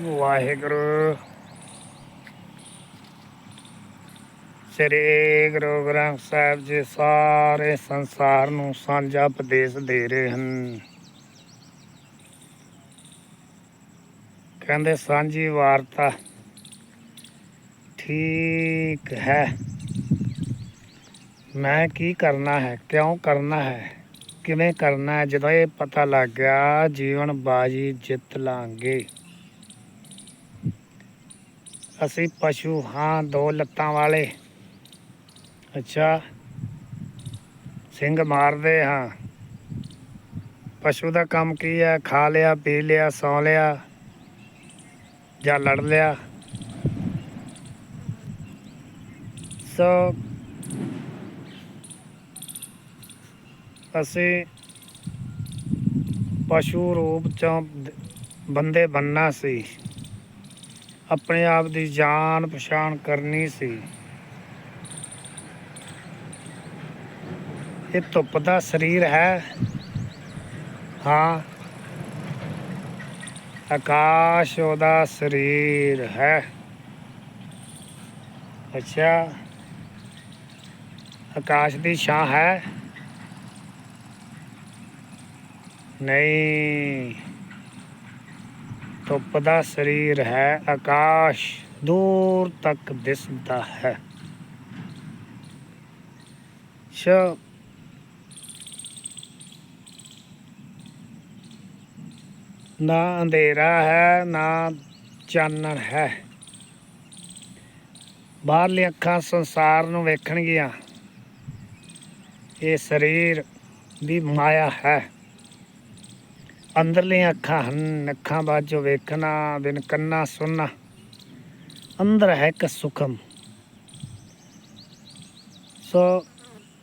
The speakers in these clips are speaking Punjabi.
ਵਾਹਿਗੁਰੂ। ਸ੍ਰੀ ਗੁਰੂ ਗ੍ਰੰਥ ਸਾਹਿਬ ਜੀ ਸਾਰੇ ਸੰਸਾਰ ਨੂੰ ਸਾਂਝਾ ਉਪਦੇਸ਼ ਦੇ ਰਹੇ ਹਨ। ਕਹਿੰਦੇ, ਸਾਂਝੀ ਵਾਰਤਾ ਠੀਕ ਹੈ। ਮੈਂ ਕੀ ਕਰਨਾ ਹੈ, ਕਿਉਂ ਕਰਨਾ ਹੈ, ਕਿਵੇਂ ਕਰਨਾ ਹੈ, ਜਦੋਂ ਇਹ ਪਤਾ ਲੱਗ ਗਿਆ, ਜੀਵਨ ਬਾਜੀ ਜਿੱਤ ਲਾਂਗੇ। ਅਸੀਂ ਪਸ਼ੂ ਹਾਂ ਦੋ ਲੱਤਾਂ ਵਾਲੇ। ਅੱਛਾ। ਸਿੰਘ ਮਾਰਦੇ ਹਾਂ। ਪਸ਼ੂ ਦਾ ਕੰਮ ਕੀ ਹੈ? ਖਾ ਲਿਆ, ਪੀ ਲਿਆ, ਸੌ ਲਿਆ ਜਾਂ ਲੜ ਲਿਆ? ਸੋ ਅਸੀਂ ਪਸ਼ੂ ਰੂਪ ਚੋਂ ਬੰਦੇ ਬੰਨਾ ਸੀ। ਆਪਣੇ ਆਪ ਦੀ ਜਾਣ ਪਛਾਣ ਕਰਨੀ ਸੀ। ਇਹ ਧੁੱਪ ਦਾ ਸਰੀਰ ਹੈ। ਹਾਂ। ਆਕਾਸ਼ ਉਹਦਾ ਸਰੀਰ ਹੈ। ਅੱਛਾ। ਆਕਾਸ਼ ਦੀ ਛਾਂ ਹੈ। ਨਹੀਂ। ਧੁੱਪ ਦਾ ਸਰੀਰ ਹੈ, ਆਕਾਸ਼ ਦੂਰ ਤੱਕ ਦਿਸਦਾ ਹੈ। ਸ਼ੋ। ਨਾ ਅੰਧੇਰਾ ਹੈ, ਨਾ ਚਾਨਣ ਹੈ। ਬਾਹਰਲੀ ਅੱਖਾਂ ਸੰਸਾਰ ਨੂੰ ਵੇਖਣਗੀਆਂ। ਇਹ ਸਰੀਰ ਦੀ ਮਾਇਆ ਹੈ। ਅੰਦਰਲੀਆਂ ਅੱਖਾਂ ਹਨ, ਅੱਖਾਂ ਬਾਝੋਂ ਵੇਖਣਾ, ਬਿਨ ਕੰਨਾ ਸੁਣਨਾ। ਅੰਦਰ ਹੈ ਇੱਕ ਸੁਖਮ। ਸੋ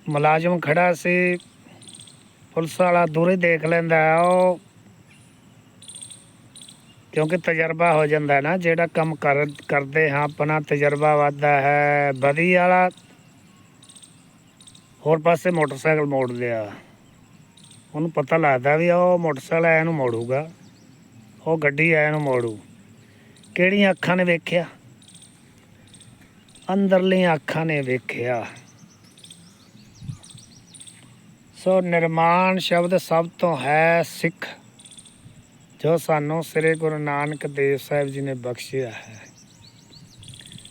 ਮੁਲਾਜ਼ਮ ਖੜਾ ਸੀ, ਪੁਲਿਸ ਵਾਲਾ ਦੂਰ ਹੀ ਦੇਖ ਲੈਂਦਾ, ਉਹ ਕਿਉਂਕਿ ਤਜਰਬਾ ਹੋ ਜਾਂਦਾ ਨਾ, ਜਿਹੜਾ ਕੰਮ ਕਰ, ਕਰਦੇ ਹਾਂ, ਆਪਣਾ ਤਜਰਬਾ ਵੱਧਦਾ ਹੈ। ਬਦੀ ਵਾਲਾ ਹੋਰ ਪਾਸੇ ਮੋਟਰਸਾਈਕਲ ਮੋੜ ਲਿਆ ਉਹਨੂੰ ਪਤਾ ਲੱਗਦਾ ਵੀ ਉਹ ਮੋਟਰਸਾਈਕਲ ਆਇਆ ਨੂੰ ਮੋੜੂਗਾ। ਉਹ ਗੱਡੀ ਆਇਆ ਨੂੰ ਮੋੜੂ। ਕਿਹੜੀਆਂ ਅੱਖਾਂ ਨੇ ਵੇਖਿਆ? ਅੰਦਰਲੀਆਂ ਅੱਖਾਂ ਨੇ ਵੇਖਿਆ। ਸੋ ਨਿਰਮਾਣ ਸ਼ਬਦ ਸਭ ਤੋਂ ਹੈ ਸਿੱਖ, ਜੋ ਸਾਨੂੰ ਸ੍ਰੀ ਗੁਰੂ ਨਾਨਕ ਦੇਵ ਸਾਹਿਬ ਜੀ ਨੇ ਬਖਸ਼ਿਆ ਹੈ।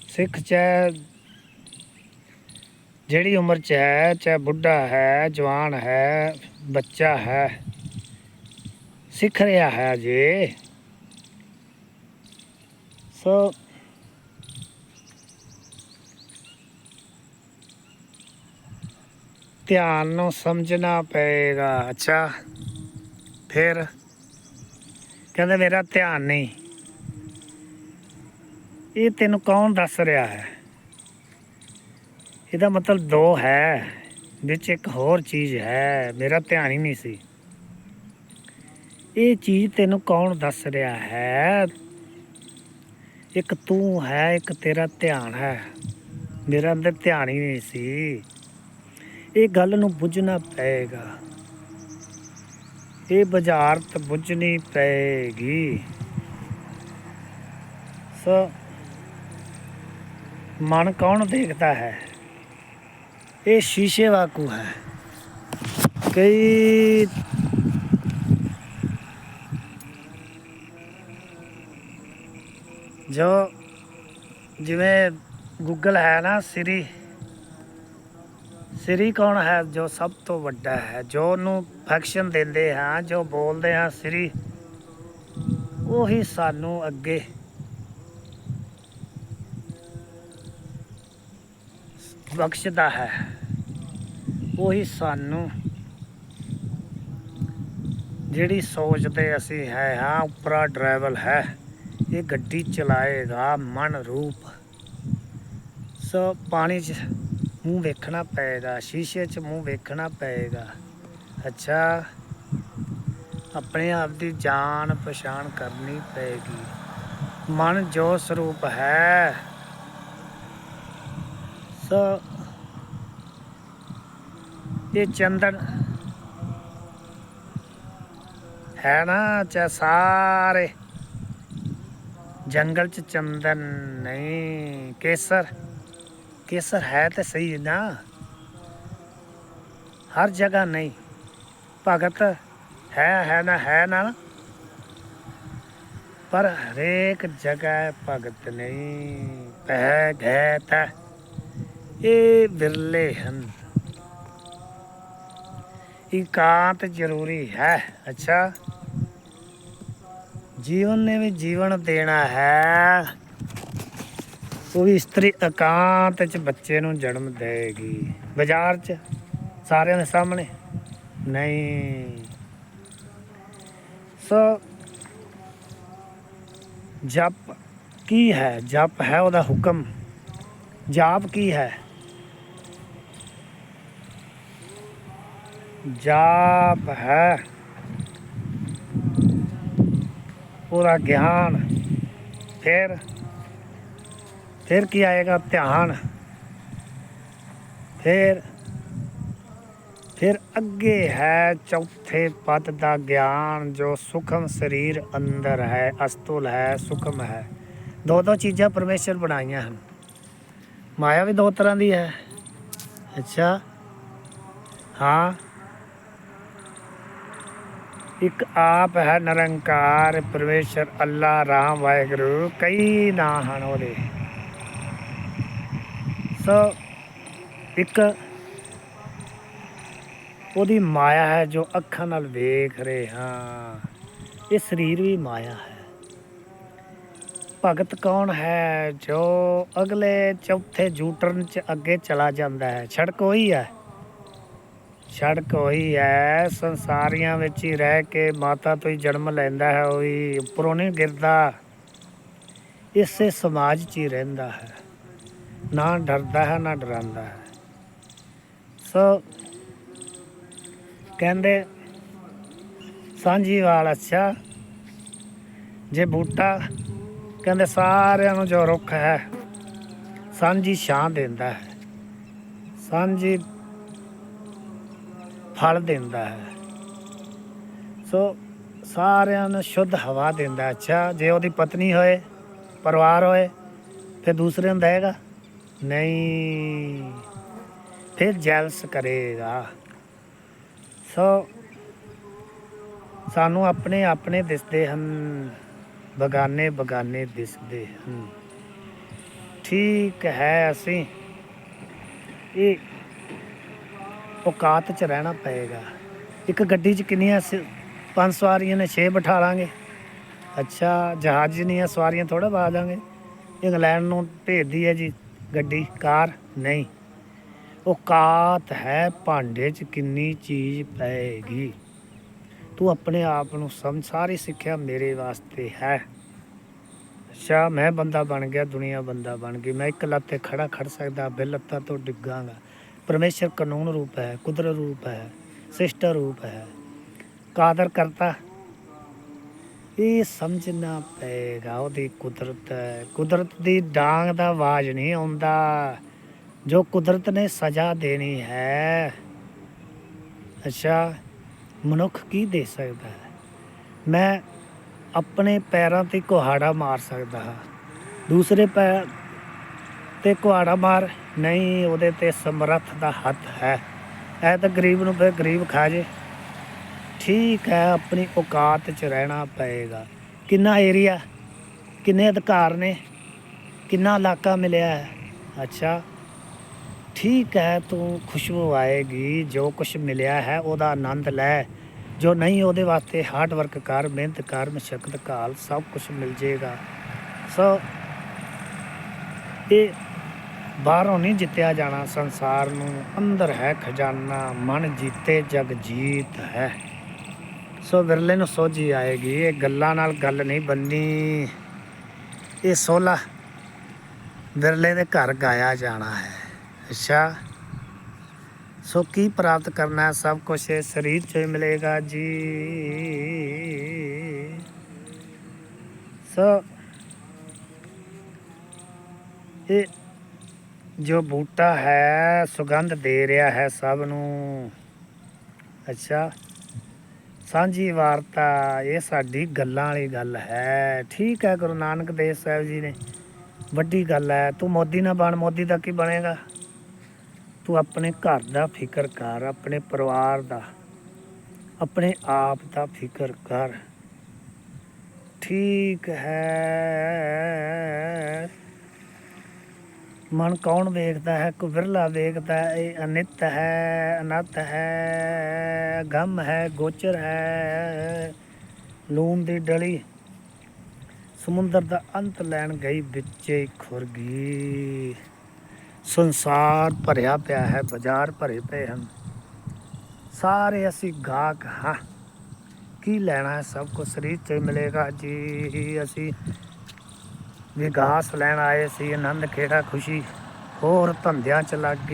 ਸਿੱਖ ਚਾਹੇ ਜਿਹੜੀ ਉਮਰ ਚ ਹੈ, ਚਾਹੇ ਬੁੱਢਾ ਹੈ, ਜਵਾਨ ਹੈ, ਬੱਚਾ ਹੈ, ਸਿੱਖ ਰਿਹਾ ਹੈ ਜੇ। ਸੋ ਧਿਆਨ ਨੂੰ ਸਮਝਣਾ ਪਏਗਾ। ਅੱਛਾ, ਫਿਰ ਕਹਿੰਦੇ, ਮੇਰਾ ਧਿਆਨ ਨਹੀਂ। ਇਹ ਤੈਨੂੰ ਕੌਣ ਦੱਸ ਰਿਹਾ ਹੈ? ਇਹਦਾ ਮਤਲਬ ਦੋ ਹੈ, ਵਿੱਚ ਇੱਕ ਹੋਰ ਚੀਜ਼ ਹੈ, ਮੇਰਾ ਧਿਆਨ ਹੀ ਨਹੀਂ ਸੀ। ਇਹ ਚੀਜ਼ ਤੈਨੂੰ ਕੌਣ ਦੱਸ ਰਿਹਾ ਹੈ? ਇੱਕ ਤੂੰ ਹੈ, ਇੱਕ ਤੇਰਾ ਧਿਆਨ ਹੈ। ਮੇਰਾ ਅੰਦਰ ਧਿਆਨ ਹੀ ਨਹੀਂ ਸੀ। ਇਹ ਗੱਲ ਨੂੰ ਬੁੱਝਣਾ ਪਏਗਾ। ਇਹ ਬੁਝਾਰਤ ਬੁੱਝਣੀ ਪਏਗੀ। ਸੋ ਮਨ ਕੌਣ ਦੇਖਦਾ ਹੈ? ਇਹ ਸ਼ੀਸ਼ੇ ਵਾਕੂ ਹੈ। ਕਈ ਜੋ ਜਿਵੇਂ ਗੂਗਲ ਹੈ ਨਾ ਸਿਰੀ ਸਿਰੀ ਕੌਣ ਹੈ ਜੋ ਸਭ ਤੋਂ ਵੱਡਾ ਹੈ? ਜੋ ਉਹਨੂੰ ਫੈਕਸ਼ਨ ਦਿੰਦੇ ਹਾਂ, ਜੋ ਬੋਲਦੇ ਹਾਂ ਸਿਰੀ ਉਹੀ ਸਾਨੂੰ ਅੱਗੇ ਬਖਸ਼ਦਾ ਹੈ। ਉਹੀ ਸਾਨੂੰ ਜਿਹੜੀ ਸੋਚਦੇ ਅਸੀਂ ਹੈ, ਹਾਂ, ਉੱਪਰਾ ਡਰਾਈਵਰ ਹੈ, ਇਹ ਗੱਡੀ ਚਲਾਏਗਾ ਮਨ ਰੂਪ। ਸੋ ਪਾਣੀ 'ਚ ਮੂੰਹ ਵੇਖਣਾ ਪਏਗਾ, ਸ਼ੀਸ਼ੇ 'ਚ ਮੂੰਹ ਵੇਖਣਾ ਪਏਗਾ। ਅੱਛਾ, ਆਪਣੇ ਆਪ ਦੀ ਜਾਣ ਪਛਾਣ ਕਰਨੀ ਪਏਗੀ। ਮਨ ਜੋ ਸਰੂਪ ਹੈ ਸੋ ਇਹ ਚੰਦਨ ਹੈ ਨਾ ਚਾਹੇ ਸਾਰੇ ਜੰਗਲ ਚ ਚੰਦਨ ਨਹੀਂ, ਕੇਸਰ ਕੇਸਰ ਹੈ ਤੇ ਸਹੀ ਨਾ। ਹਰ ਜਗ੍ਹਾ ਨਹੀਂ, ਭਗਤ ਹੈ ਹੈ ਨਾ ਹੈ ਨਾ। ਪਰ ਹਰੇਕ ਜਗ੍ਹਾ ਭਗਤ ਨਹੀਂ ਪੈ ਗਏ ਤਾਂ। ਇਹ ਵਿਰਲੇ ਹਨ। ਇਕਾਂਤ ਜ਼ਰੂਰੀ ਹੈ। ਅੱਛਾ। ਜੀਵਨ ਨੇ ਵੀ ਜੀਵਨ ਦੇਣਾ ਹੈ। ਉਹ ਵੀ ਇਸਤਰੀ ਇਕਾਂਤ ਚ ਬੱਚੇ ਨੂੰ ਜਨਮ ਦੇਗੀ। ਬਾਜ਼ਾਰ ਚ ਸਾਰਿਆਂ ਦੇ ਸਾਹਮਣੇ। ਨਹੀਂ। ਸੋ ਜਪ ਕੀ ਹੈ? ਜਪ ਹੈ ਉਹਦਾ ਹੁਕਮ। ਜਾਪ ਕੀ ਹੈ? ਜਾਪ ਹੈ। ਪੂਰਾ ਗਿਆਨ। ਫਿਰ ਫਿਰ ਕੀ ਆਏਗਾ ਧਿਆਨ? ਫਿਰ ਫਿਰ ਅੱਗੇ ਹੈ ਚੌਥੇ ਪਦ ਦਾ ਗਿਆਨ, ਜੋ ਸੁਖਮ ਸਰੀਰ ਅੰਦਰ ਹੈ, ਅਸਤੁਲ ਹੈ, ਸੁਖਮ ਹੈ। ਦੋ ਦੋ ਚੀਜ਼ਾਂ ਪਰਮੇਸ਼ਰ ਬਣਾਈਆਂ ਹਨ। ਮਾਇਆ ਵੀ ਦੋ ਤਰ੍ਹਾਂ ਦੀ ਹੈ। ਅੱਛਾ। ਹਾਂ। ਇੱਕ ਆਪ ਹੈ ਨਿਰੰਕਾਰ, ਪਰਮੇਸ਼ਰ, ਅੱਲਾ, ਰਾਮ, ਵਾਹਿਗੁਰੂ, ਕਈ ਨਾਂ ਹਨ ਉਹਦੇ। ਸੋ ਇੱਕ ਉਹਦੀ ਮਾਇਆ ਹੈ ਜੋ ਅੱਖਾਂ ਨਾਲ ਵੇਖ ਰਹੇ ਹਾਂ। ਇਹ ਸਰੀਰ ਵੀ ਮਾਇਆ ਹੈ। ਭਗਤ ਕੌਣ ਹੈ ਜੋ ਅਗਲੇ ਚੌਥੇ ਜੂਟਰਨ ਚ ਅੱਗੇ ਚਲਾ ਜਾਂਦਾ ਹੈ? ਛੜਕ ਉਹੀ ਹੈ। ਸੜਕ ਉਹੀ ਹੈ, ਸੰਸਾਰੀਆਂ ਵਿੱਚ ਹੀ ਰਹਿ ਕੇ ਮਾਤਾ ਤੋਂ ਹੀ ਜਨਮ ਲੈਂਦਾ ਹੈ, ਉਹੀ ਉੱਪਰੋਂ ਨਹੀਂ ਗਿਰਦਾ। ਇਸੇ ਸਮਾਜ 'ਚ ਹੀ ਰਹਿੰਦਾ ਹੈ। ਨਾ ਡਰਦਾ ਹੈ, ਨਾ ਡਰਾਂਦਾ ਹੈ। ਸੋ ਕਹਿੰਦੇ ਸਾਂਝੀਵਾਲ ਅੱਛਾ, ਜੇ ਬੂਟਾ, ਕਹਿੰਦੇ ਸਾਰਿਆਂ ਨੂੰ ਜੋ ਰੁੱਖ ਹੈ, ਸਾਂਝੀ ਛਾਂ ਦਿੰਦਾ ਹੈ। ਸਾਂਝੀ ਫਲ ਦਿੰਦਾ ਹੈ। ਸੋ ਸਾਰਿਆਂ ਨੂੰ ਸ਼ੁੱਧ ਹਵਾ ਦਿੰਦਾ ਅੱਛਾ, ਜੇ ਉਹਦੀ ਪਤਨੀ ਹੋਏ, ਪਰਿਵਾਰ ਹੋਏ, ਫਿਰ ਦੂਸਰੇ ਨੂੰ ਦੇਗਾ ਨਹੀਂ, ਫਿਰ ਜੈਲਸ ਕਰੇਗਾ। ਸੋ ਸਾਨੂੰ ਆਪਣੇ ਆਪਣੇ ਦਿਸਦੇ ਹਨ, ਬਗਾਨੇ ਬਗਾਨੇ ਦਿਸਦੇ ਹਨ। ਠੀਕ ਹੈ ਅਸੀਂ। ਇਹ ਔਕਾਤ 'ਚ ਰਹਿਣਾ ਪਏਗਾ। ਇੱਕ ਗੱਡੀ 'ਚ ਕਿੰਨੀਆਂ ਸ- ਪੰਜ ਸਵਾਰੀਆਂ ਨੇ 6 ਬਿਠਾ ਲਾਂਗੇ। ਅੱਛਾ, ਜਹਾਜ਼ ਦੀਆਂ ਸਵਾਰੀਆਂ ਥੋੜਾ ਪਾ ਦਾਂਗੇ ਇੰਗਲੈਂਡ ਨੂੰ ਭੇਜਦੀ ਹੈ ਜੀ ਗੱਡੀ, ਕਾਰ, ਨਹੀਂ। ਔਕਾਤ ਹੈ ਭਾਂਡੇ 'ਚ ਕਿੰਨੀ ਚੀਜ਼ ਪਏਗੀ। ਤੂੰ ਆਪਣੇ ਆਪ ਨੂੰ ਸਮਝ, ਸਾਰੀ ਸਿੱਖਿਆ ਮੇਰੇ ਵਾਸਤੇ ਹੈ। ਅੱਛਾ, ਮੈਂ ਬੰਦਾ ਬਣ ਗਿਆ, ਦੁਨੀਆ ਬੰਦਾ ਬਣ ਗਈ। ਮੈਂ ਇੱਕ ਲੱਤ ਤੇ ਖੜਾ ਖੜ ਸਕਦਾ ਬਿਲ ਲੱਤਾਂ ਤੋਂ ਡਿੱਗਾਂਗਾ। ਪਰਮੇਸ਼ਰ ਕਾਨੂੰਨ ਰੂਪ ਹੈ, ਕੁਦਰਤ ਰੂਪ ਹੈ, ਸਿਸ਼ਟ ਰੂਪ ਹੈ। ਕਾਦਰ ਕਰਤਾ। ਇਹ ਸਮਝਣਾ ਪਏਗਾ ਉਹਦੀ ਕੁਦਰਤ। ਕੁਦਰਤ ਦੀ ਡਾਂਗ ਦਾ ਆਵਾਜ਼ ਨਹੀਂ ਆਉਂਦਾ। ਜੋ ਕੁਦਰਤ ਨੇ ਸਜ਼ਾ ਦੇਣੀ ਹੈ, ਅੱਛਾ, ਮਨੁੱਖ ਕੀ ਦੇ ਸਕਦਾ ਹੈ? ਮੈਂ ਆਪਣੇ ਪੈਰਾਂ ਤੇ ਕੁਹਾੜਾ ਮਾਰ ਸਕਦਾ ਹਾਂ। ਦੂਸਰੇ ਪੈਰ ਤੇ ਕੁਹਾੜਾ ਮਾਰ, ਨਹੀਂ ਉਹਦੇ ਤੇ ਸਮਰੱਥ ਦਾ ਹੱਥ ਹੈ। ਐ ਤਾਂ ਗਰੀਬ ਨੂੰ ਫਿਰ ਗਰੀਬ ਖਾ ਜੇ। ਠੀਕ ਹੈ ਆਪਣੀ ਔਕਾਤ 'ਚ ਰਹਿਣਾ ਪਏਗਾ। ਕਿੰਨਾ ਏਰੀਆ ਕਿੰਨੇ ਅਧਿਕਾਰ ਨੇ, ਕਿੰਨਾ ਇਲਾਕਾ ਮਿਲਿਆ ਹੈ। ਅੱਛਾ, ਠੀਕ ਹੈ ਤੂੰ ਖੁਸ਼ਬੂ ਆਏਗੀ ਜੋ ਕੁਝ ਮਿਲਿਆ ਹੈ ਉਹਦਾ ਆਨੰਦ ਲੈ। ਜੋ ਨਹੀਂ ਉਹਦੇ ਵਾਸਤੇ ਹਾਰਡ ਵਰਕ ਕਰ, ਮਿਹਨਤ ਕਰ ਮਸ਼ਕਤ ਕਾਲ ਸਭ ਕੁਝ ਮਿਲ ਜੇਗਾ। ਸੋ, ਇਹ ਬਾਹਰੋਂ ਨਹੀਂ ਜਿੱਤਿਆ ਜਾਣਾ, ਸੰਸਾਰ ਨੂੰ ਅੰਦਰ ਹੈ ਖਜ਼ਾਨਾ, ਮਨ ਜੀਤੇ ਜਗ ਜੀਤ ਹੈ। ਸੋ ਵਿਰਲੇ ਨੂੰ ਸੋਝੀ ਆਏਗੀ, ਇਹ ਗੱਲਾਂ ਨਾਲ ਗੱਲ ਨਹੀਂ ਬੰਨੀ। ਇਹ ਸੋਲਾ ਵਿਰਲੇ ਦੇ ਘਰ ਗਾਇਆ ਜਾਣਾ ਹੈ। ਅੱਛਾ, ਸੋ ਕੀ ਪ੍ਰਾਪਤ ਕਰਨਾ ਹੈ? ਸਭ ਕੁਝ ਇਹ ਸਰੀਰ 'ਚ ਮਿਲੇਗਾ ਜੀ। ਸੋ, ਇਹ ਜੋ ਬੂਟਾ ਹੈ, ਸੁਗੰਧ ਦੇ ਰਿਹਾ ਹੈ ਸਭ ਨੂੰ। ਅੱਛਾ। ਸਾਂਝੀ ਵਾਰਤਾ, ਇਹ ਸਾਡੀ ਗੱਲਾਂ ਵਾਲੀ ਗੱਲ ਹੈ। ਠੀਕ ਹੈ ਗੁਰੂ ਨਾਨਕ ਦੇਵ ਸਾਹਿਬ ਜੀ ਨੇ। ਵੱਡੀ ਗੱਲ ਹੈ, ਤੂੰ ਮੋਦੀ ਨਾ ਬਣ, ਮੋਦੀ ਦਾ ਕੀ ਬਣੇਗਾ? ਤੂੰ ਆਪਣੇ ਘਰ ਦਾ ਫਿਕਰ ਕਰ, ਆਪਣੇ ਪਰਿਵਾਰ ਦਾ, ਆਪਣੇ ਆਪ ਦਾ ਫਿਕਰ ਕਰ। ਠੀਕ ਹੈ। ਮਨ ਕੌਣ ਵੇਖਦਾ ਹੈ? ਕੋ ਵਿਰਲਾ ਵੇਖਦਾ ਹੈ, ਇਹ ਅਨਿਤ ਹੈ, ਅਨੰਤ ਹੈ, ਗਮ ਹੈ, ਗੋਚਰ ਹੈ। ਲੂਣ ਦੀ ਡਲੀ ਸਮੁੰਦਰ ਦਾ ਅੰਤ ਲੈਣ ਗਈ, ਵਿੱਚੇ ਖੁਰ ਸੰਸਾਰ ਭਰਿਆ ਪਿਆ ਹੈ, ਬਾਜ਼ਾਰ ਭਰੇ ਪਏ ਹਨ। ਸਾਰੇ ਅਸੀਂ ਗਾਹਕ ਹਾਂ। ਕੀ ਲੈਣਾ ਹੈ? ਸਭ ਕੁਝ ਸਰੀਰ ਚ ਮਿਲੇਗਾ ਜੀ। ਅਸੀਂ ਵਿਗਾਸ ਲੈਣ ਆਏ ਸੀ, ਆਨੰਦ ਖੇੜਾ ਖੁਸ਼ੀ, ਹੋਰ ਧੰਦਿਆਂ ਚ ਲੱਗ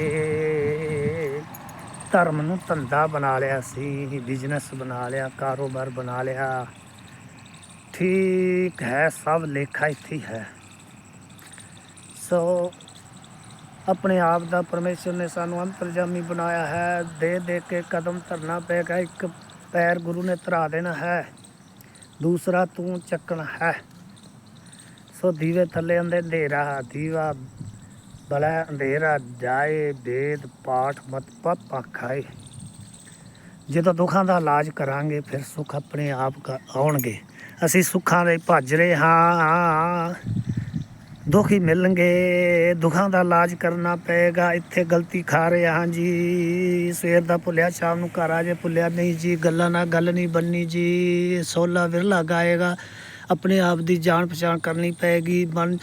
ਧਰਮ ਨੂੰ ਧੰਦਾ ਬਣਾ ਲਿਆ ਸੀ ਬਿਜ਼ਨਸ ਬਣਾ ਲਿਆ, ਕਾਰੋਬਾਰ ਬਣਾ ਲਿਆ। ਠੀਕ ਹੈ, ਸਭ ਲੇਖਾ ਇੱਥੇ ਹੈ ਸੋ ਆਪਣੇ ਆਪ ਦਾ ਪਰਮੇਸ਼ਰ ਨੇ ਸਾਨੂੰ ਅੰਤਰਜਾਮੀ ਬਣਾਇਆ ਹੈ। ਦੇ ਦੇ ਕੇ ਕਦਮ ਧਰਨਾ ਪਏਗਾ ਇੱਕ ਪੈਰ ਗੁਰੂ ਨੇ ਧਰਾ ਦੇਣਾ ਹੈ। ਦੂਸਰਾ ਤੂੰ ਚੱਕਣਾ ਹੈ। ਸੋ ਦੀਵੇ ਥੱਲੇ ਅੰਦੇ ਅੰਧੇਰਾ ਦੀਵਾ, ਬਲਾ ਅੰਧੇਰਾ ਜਾਏ ਵੇਦ ਪਾਠ ਮਤ ਪਪ ਖਾਏ ਜਦੋਂ ਦੁੱਖਾਂ ਦਾ ਇਲਾਜ ਕਰਾਂਗੇ, ਫਿਰ ਸੁੱਖ ਆਪਣੇ ਆਪ ਕ- ਆਉਣਗੇ। ਅਸੀਂ ਸੁੱਖਾਂ ਦੇ ਭੱਜ ਰਹੇ ਹਾਂ। ਦੁੱਖ ਹੀ ਮਿਲਣਗੇ। ਦੁੱਖਾਂ ਦਾ ਇਲਾਜ ਕਰਨਾ ਪਏਗਾ। ਇੱਥੇ ਗਲਤੀ ਖਾ ਰਹੇ ਹਾਂ ਜੀ। ਸਵੇਰ ਦਾ ਭੁੱਲਿਆ, ਸ਼ਾਮ ਨੂੰ ਘਰ ਆ ਜੇ ਭੁੱਲਿਆ, ਨਹੀਂ ਜੀ, ਗੱਲਾਂ ਨਾਲ ਗੱਲ ਨਹੀਂ ਬੰਨੀ ਜੀ। ਸੋਲਾ ਵਿਰਲਾ ਗਾਏਗਾ। ਆਪਣੇ ਆਪ ਦੀ ਜਾਣ ਪਛਾਣ ਕਰਨੀ ਪਏਗੀ ਮਨ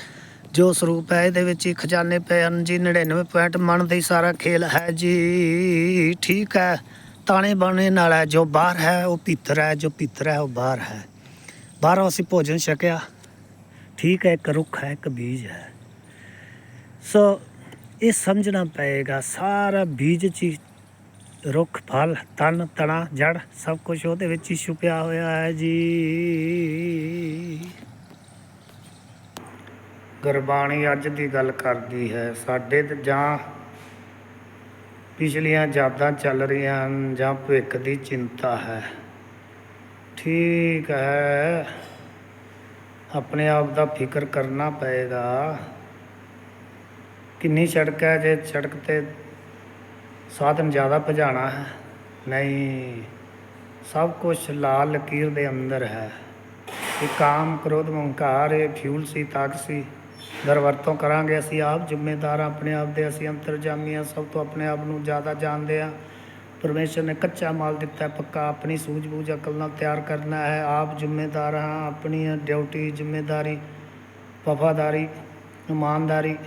ਜੋ ਸਰੂਪ ਹੈ ਇਹਦੇ ਵਿੱਚ ਹੀ ਖਜ਼ਾਨੇ ਪਏ ਹਨ ਜੀ 99 ਪੁਆਇੰਟ ਮਨ ਦਾ ਹੀ ਸਾਰਾ ਖੇਲ ਹੈ ਜੀ। ਠੀਕ ਹੈ, ਤਾਣੇ ਬਾਣੇ ਨਾਲ ਹੈ ਜੋ ਬਾਹਰ ਹੈ, ਉਹ ਭੀਤਰ ਹੈ, ਜੋ ਭੀਤਰ ਹੈ, ਉਹ ਬਾਹਰ ਹੈ। ਬਾਹਰੋਂ ਅਸੀਂ ਭੋਜਨ ਛਕਿਆ। ਠੀਕ ਹੈ, ਇੱਕ ਰੁੱਖ ਹੈ, ਇੱਕ ਬੀਜ ਹੈ। ਸੋ ਇਹ ਸਮਝਣਾ ਪਏਗਾ, ਸਾਰਾ ਬੀਜ ਚੀ ਰੁੱਖ, ਫਲ, ਤਨ, ਤਣਾ, ਜੜ ਸਭ ਕੁਝ ਉਹਦੇ ਵਿੱਚ ਹੀ ਛੁਪਿਆ ਹੋਇਆ ਹੈ ਜੀ। ਗੁਰਬਾਣੀ ਅੱਜ ਦੀ ਗੱਲ ਕਰਦੀ ਹੈ, ਸਾਡੇ ਤੇ ਜਾਂ ਪਿਛਲੀਆਂ ਯਾਦਾਂ ਚੱਲ ਰਹੀਆਂ ਹਨ ਜਾਂ ਭਵਿੱਖ ਦੀ ਚਿੰਤਾ ਹੈ। ਠੀਕ ਹੈ, ਆਪਣੇ ਆਪ ਦਾ ਫਿਕਰ ਕਰਨਾ ਪਏਗਾ। ਕਿੰਨੀ ਸੜਕ ਹੈ ਜੇ ਸੜਕ ਤੇ ਸਾਧਨ ਜ਼ਿਆਦਾ ਭਜਾਣਾ ਹੈ। ਨਹੀਂ, ਸਭ ਕੁਝ ਲਾਲ ਲਕੀਰ ਦੇ ਅੰਦਰ ਹੈ। ਇਹ ਕਾਮ, ਕ੍ਰੋਧ, ਹੰਕਾਰ, ਇਹ ਫਿਊਲ ਸੀ ਤਾਕ ਸੀ। ਦਰ ਵਰਤੋਂ ਕਰਾਂਗੇ ਅਸੀਂ ਆਪ, ਜ਼ਿੰਮੇਦਾਰ ਹਾਂ ਆਪਣੇ ਆਪ ਦੇ ਅਸੀਂ ਅੰਤਰਜਾਮੀ ਹਾਂ, ਸਭ ਤੋਂ ਆਪਣੇ ਆਪ ਨੂੰ ਜ਼ਿਆਦਾ ਜਾਣਦੇ ਹਾਂ। ਪਰਮੇਸ਼ਰ ਨੇ ਕੱਚਾ ਮਾਲ ਦਿੱਤਾ ਪੱਕਾ ਆਪਣੀ ਸੂਝ-ਬੂਝ, ਅਕਲ ਨਾਲ ਤਿਆਰ ਕਰਨਾ ਹੈ। ਆਪ ਜ਼ਿੰਮੇਦਾਰ ਹਾਂ ਆਪਣੀ ਡਿਊਟੀ ਜ਼ਿੰਮੇਦਾਰੀ, ਵਫਾਦਾਰੀ, ਇਮਾਨਦਾਰੀ।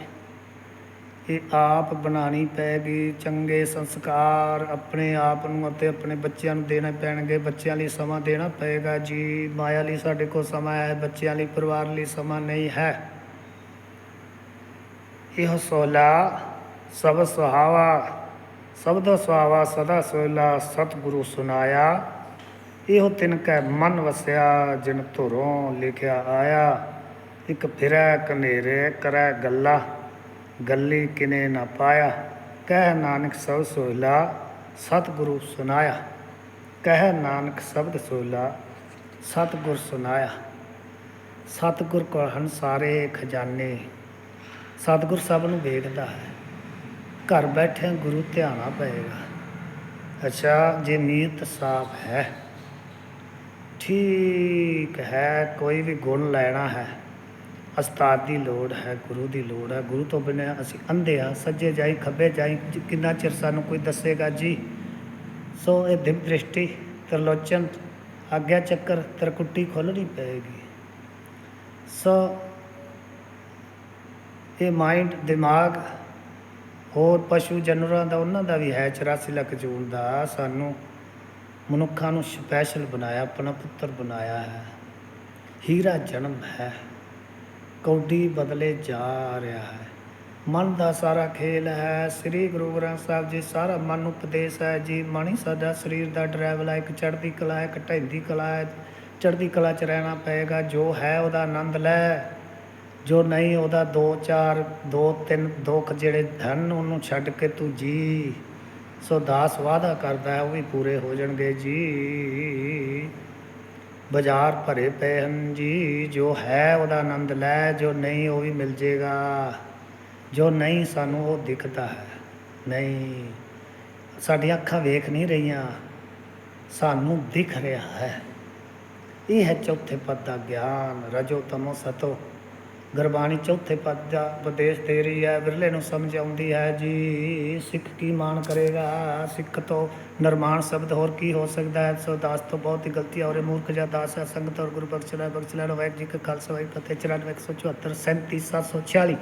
ਇਹ ਆਪ ਬਣਾਣੀ ਪੈਗੀ, ਚੰਗੇ ਸੰਸਕਾਰ ਆਪਣੇ ਆਪ ਨੂੰ ਅਤੇ ਆਪਣੇ ਬੱਚਿਆਂ ਨੂੰ ਦੇਣੇ ਪੈਣਗੇ। ਬੱਚਿਆਂ ਲਈ ਸਮਾਂ ਦੇਣਾ ਪਏਗਾ ਜੀ। ਮਾਇਆ ਲਈ ਸਾਡੇ ਕੋਲ ਸਮਾਂ ਹੈ, ਬੱਚਿਆਂ ਲਈ, ਪਰਿਵਾਰ ਲਈ ਸਮਾਂ ਨਹੀਂ ਹੈ। ਇਹ ਸੋਲਾ ਸਭ ਸੁਹਾਵਾ, ਸਭ ਦਾ ਸੁਹਾਵਾ ਸਦਾ ਸੋਲਾ ਸਤਿਗੁਰੂ ਸੁਨਾਇਆ ਇਹੋ ਤਿਨ ਕੈ ਮਨ ਵਸਿਆ, ਜਿਨ ਧੁਰੋਂ ਲਿਖਿਆ ਆਇਆ। ਇੱਕ ਫਿਰੈ ਕਨੇਰੇ ਕਰੈ ਗੱਲਾ। ਗੱਲੀ ਕਿਨੇ ਨਾ ਪਾਇਆ, ਕਹਿ ਨਾਨਕ ਸਭ ਸੋਲਾ ਸਤਿਗੁਰੂ ਸੁਨਾਇਆ। ਕਹਿ ਨਾਨਕ ਸ਼ਬਦ ਸੋਲਾ ਸਤਿਗੁਰ ਸੁਨਾਇਆ। ਸਤਿਗੁਰ ਕੋਲ ਹਨ ਸਾਰੇ ਖਜ਼ਾਨੇ। ਸਤਿਗੁਰ ਸਭ ਨੂੰ ਵੇਖਦਾ ਹੈ। ਘਰ ਬੈਠੇ ਗੁਰੂ ਧਿਆਣਾ ਪਏਗਾ। ਅੱਛਾ, ਜੇ ਨੀਤ ਸਾਫ਼ ਹੈ। ਠੀਕ ਹੈ, ਕੋਈ ਵੀ ਗੁਣ ਲੈਣਾ ਹੈ। ਉਸਤਾਦ ਦੀ ਲੋੜ ਹੈ, ਗੁਰੂ ਦੀ ਲੋੜ ਹੈ। ਗੁਰੂ ਤੋਂ ਬਿਨਾਂ ਅਸੀਂ ਅੰਧੇ ਆ ਸੱਜੇ ਜਾਈ, ਖੱਬੇ ਜਾਈ, ਕਿੰਨਾ ਚਿਰ ਸਾਨੂੰ ਕੋਈ ਦੱਸੇਗਾ ਜੀ? ਸੋ ਇਹ ਦਿਵ ਦ੍ਰਿਸ਼ਟੀ, ਤਰਲੋਚਨ, ਆਗਿਆ ਚੱਕਰ, ਤਰਕੁੱਟੀ ਖੋਲਣੀ ਪਏਗੀ। ਸੋ ਇਹ ਮਾਈਂਡ ਦਿਮਾਗ ਹੋਰ ਪਸ਼ੂ ਜਾਨਵਰਾਂ ਦਾ, ਉਹਨਾਂ ਦਾ ਵੀ ਹੈ 84 ਲੱਖ ਜੂਨ ਦਾ। ਸਾਨੂੰ ਮਨੁੱਖਾਂ ਨੂੰ ਸਪੈਸ਼ਲ ਬਣਾਇਆ, ਆਪਣਾ ਪੁੱਤਰ ਬਣਾਇਆ ਹੈ। ਹੀਰਾ ਜਨਮ ਹੈ। ਕੌਡੀ ਬਦਲੇ ਜਾ ਰਿਹਾ ਹੈ। ਮਨ ਦਾ ਸਾਰਾ ਖੇਲ ਹੈ। ਸ੍ਰੀ ਗੁਰੂ ਗ੍ਰੰਥ ਸਾਹਿਬ ਜੀ ਸਾਰਾ ਮਨ ਉਪਦੇਸ਼ ਹੈ ਜੀ। ਮਨ ਹੀ ਸਾਡਾ ਸਰੀਰ ਦਾ ਡਰਾਈਵਰ ਹੈ ਇੱਕ ਚੜ੍ਹਦੀ ਕਲਾ ਹੈ ਇੱਕ ਢਹਿੰਦੀ ਕਲਾ ਹੈ। ਚੜ੍ਹਦੀ ਕਲਾ 'ਚ ਰਹਿਣਾ ਪਏਗਾ। ਜੋ ਹੈ ਉਹਦਾ ਆਨੰਦ ਲੈ। ਜੋ ਨਹੀਂ ਉਹਦਾ ਦੋ ਚਾਰ, ਦੋ ਤਿੰਨ ਦੁੱਖ ਜਿਹੜੇ ਧਨ ਉਹਨੂੰ ਛੱਡ ਕੇ ਤੂੰ ਜੀ। ਸੋ ਦਾਸ ਵਾਅਦਾ ਕਰਦਾ ਹੈ, ਉਹ ਵੀ ਪੂਰੇ ਹੋ ਜਾਣਗੇ ਜੀ। ਬਾਜ਼ਾਰ ਭਰੇ ਪਏ ਹਨ ਜੀ। ਜੋ ਹੈ ਉਹਦਾ ਆਨੰਦ ਲੈ, ਜੋ ਨਹੀਂ ਉਹ ਵੀ ਮਿਲ ਜੇਗਾ। ਜੋ ਨਹੀਂ ਸਾਨੂੰ ਉਹ ਦਿਖਦਾ ਹੈ। ਨਹੀਂ, ਸਾਡੀਆਂ ਅੱਖਾਂ ਵੇਖ ਨਹੀਂ ਰਹੀਆਂ। ਸਾਨੂੰ ਦਿਖ ਰਿਹਾ ਹੈ। ਇਹ ਹੈ ਚੌਥੇ ਪਦ ਦਾ ਗਿਆਨ। ਰਜੋ ਤਮੋ ਸਤੋ। ਗੁਰਬਾਣੀ ਚੌਥੇ ਪਦ ਦਾ ਉਪਦੇਸ਼ ਦੇ ਰਹੀ ਹੈ। ਵਿਰਲੇ ਨੂੰ ਸਮਝ ਆਉਂਦੀ ਹੈ, ਜੀ ਸਿੱਖ ਕੀ ਮਾਣ ਕਰੇਗਾ? ਸਿੱਖ ਤੋਂ ਨਿਰਮਾਣ ਸ਼ਬਦ ਹੋਰ ਕੀ ਹੋ ਸਕਦਾ ਹੈ? ਸੋ ਦਾਸ ਤੋਂ ਬਹੁਤ ਹੀ ਗਲਤੀ ਔਰ ਇਹ ਮੂਰਖ ਜਿਹਾ ਦਾਸ ਹੈ। ਸੰਗਤ ਔਰ ਗੁਰੂ ਬਖਸ਼ ਲੈ ਬਖਸ਼ ਲੈ ਵਾਹਿਗੁਰੂ ਜੀ ਕਾ ਖਾਲਸਾ, ਵਾਹਿਗੁਰੂ ਜੀ ਕੀ ਫਤਿਹ। 94 174 37 746